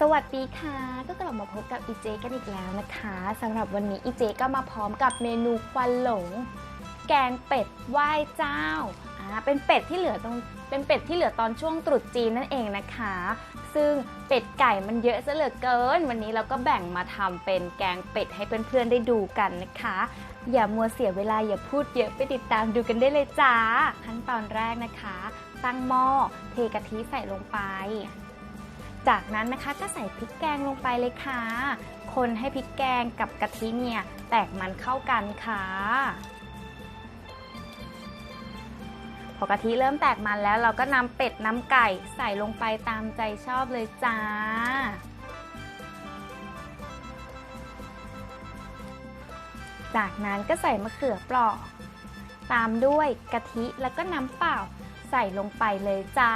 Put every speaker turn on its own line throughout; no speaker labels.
สวัสดีค่ะ ก็กลับมาพบกับอีเจกันอีกแล้วนะคะสำหรับวันนี้อีเจก็มาพร้อมกับเมนูควันหลง แกงเป็ดไหว้เจ้าอ่าเป็นเป็ดที่เหลือตรงเป็นเป็ดที่เหลือตอนช่วงตรุษจีนนั่นเองนะคะ ซึ่งเป็ดไก่มันเยอะซะเหลือเกิน วันนี้เราก็แบ่งมาทำเป็นแกงเป็ดให้เพื่อนๆได้ดูกันนะคะ อย่ามัวเสียเวลาอย่าพูดเยอะไปติดตามดูกันได้เลยจ้าขั้นตอนแรกนะคะ ตั้งหม้อเทกะทิใส่ลงไป จากนั้นนะคะก็ใส่พริกแกงลงไปเลยค่ะ คนให้พริกแกงกับกะทิเนี่ยแตกมันเข้ากันค่ะ พอกะทิเริ่มแตกมันแล้วเราก็นำเป็ดน้ำไก่ใส่ลงไปตามใจชอบเลยจ้าจากนั้นก็ใส่มะเขือเปราะ ตามด้วยกะทิแล้วก็น้ำเปล่าใส่ลงไปเลยจ้า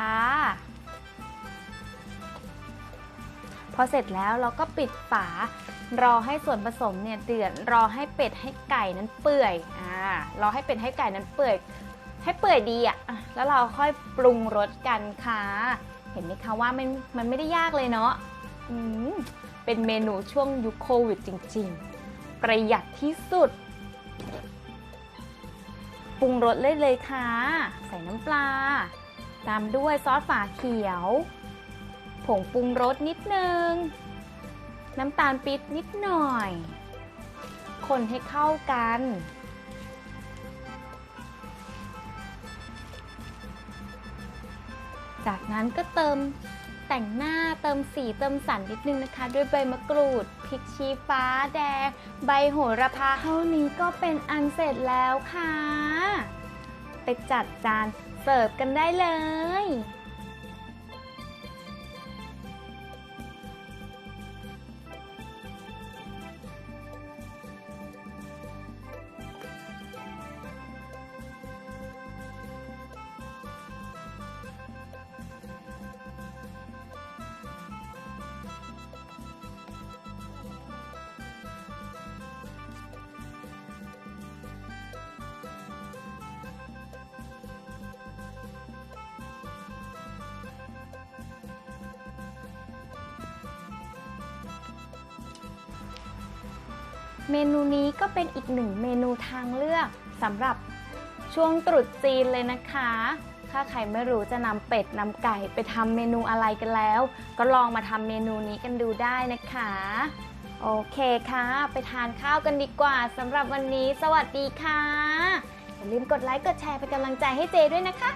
อเสร็จแล้วเราก็ปิดฝารอให้ส่วนผสมเนี่ยเดือดรอให้เป็ดให้ไก่นั้นเปื่อยอ่ารอให้เป็ดให้ไก่นั้นเปื่อย ให้เปื่อยดีอะอะแล้วเราค่อยปรุงรสกันค่ะเห็นไหมคะว่ามันมันไม่ได้ยากเลยเนาะอืมเป็นเมนูช่วงยุคโควิดจริง ๆ ประหยัดที่สุดปรุงรสเลยเลยค่ะ ใส่น้ำปลา ตามด้วยซอสฝาเขียว ผงปรุงรสนิดนึง น้ำตาลปี๊บนิดหน่อย คนให้เข้ากัน จากนั้นก็เติมแต่งหน้าเติมสีเติมสันนิดนึงนะคะ ด้วยใบมะกรูดพริกชี้ฟ้าแดง ใบโหระพาเท่านี้ก็เป็นอันเสร็จแล้วค่ะ ไปจัดจานเสิร์ฟกันได้เลย เมนูนี้ก็เป็นอีกหนึ่งเมนูทางเลือกสำหรับช่วงตรุษจีนเลยนะคะ ถ้าใครไม่รู้จะนำเป็ดนำไก่ไปทำเมนูอะไรกันแล้ว ก็ลองมาทำเมนูนี้กันดูได้นะคะ โอเคค่ะ ไปทานข้าวกันดีกว่าสำหรับวันนี้ สวัสดีค่ะ อย่าลืมกดไลค์กดแชร์เป็นกำลังใจให้เจด้วยนะคะ